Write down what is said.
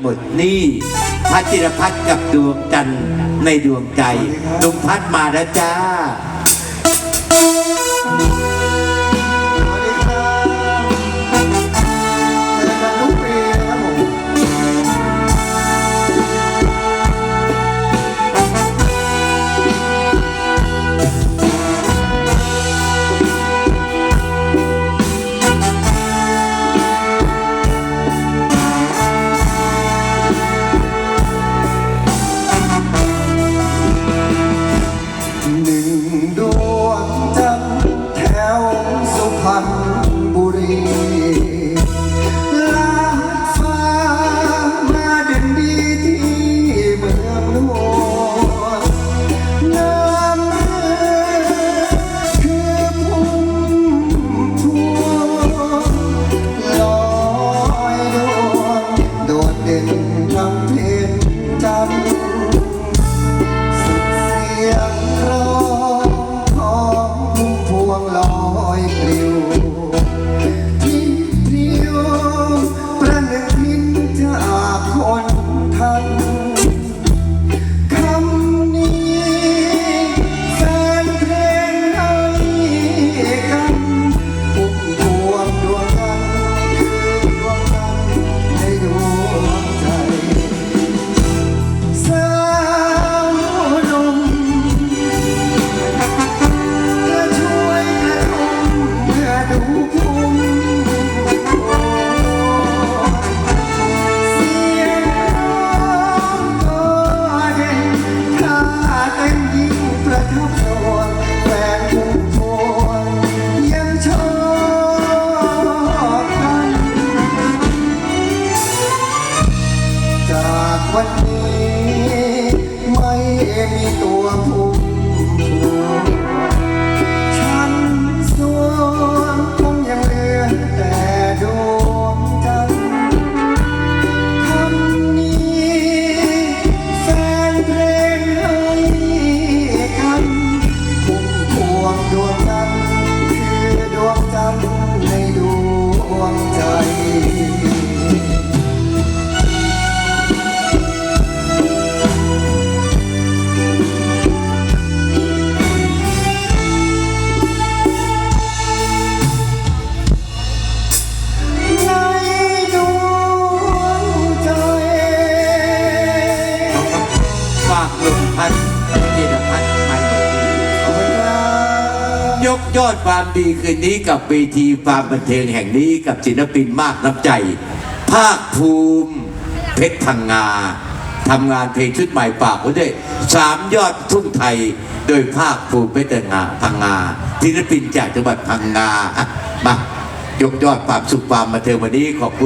หมดหนี่พัชิรพัฒน์กับดวงจันทร์ในดวงใจดวงพัฒมาแล้วจ้า ดวงจันทร์แถวสุพรรณบุรีลาฟ้ามาเด่นดีที่เมืองหลวงน้ำเรือคือพุ่มพวงลอยดวงโดดเด่นทั้งเพนจันากวันนี้ ไม่มีตัวผู้ฉันสวงคงยังเหลือแต่ดวงจันทร์คำนี้แฟนเพลงให้กันพุ่มพวงดวงจันทร์คือดวงจันทร์ในดวงใจ กยอดความดีคืนนี้กับเวทีความบันเทิงแห่งนี้กับศิลปินมากน้ำใจ ภาคภูมิเพชรพังงาทำงานเพลงชุดใหม่ปากไว้ด้วยสามยอดทุ่งไทย โดยภาคภูมิเพชรงาพังงาศิลปินจากจังหวัดพังงามายกยอดความสุขความบันเทิงวันนี้ขอบคุณ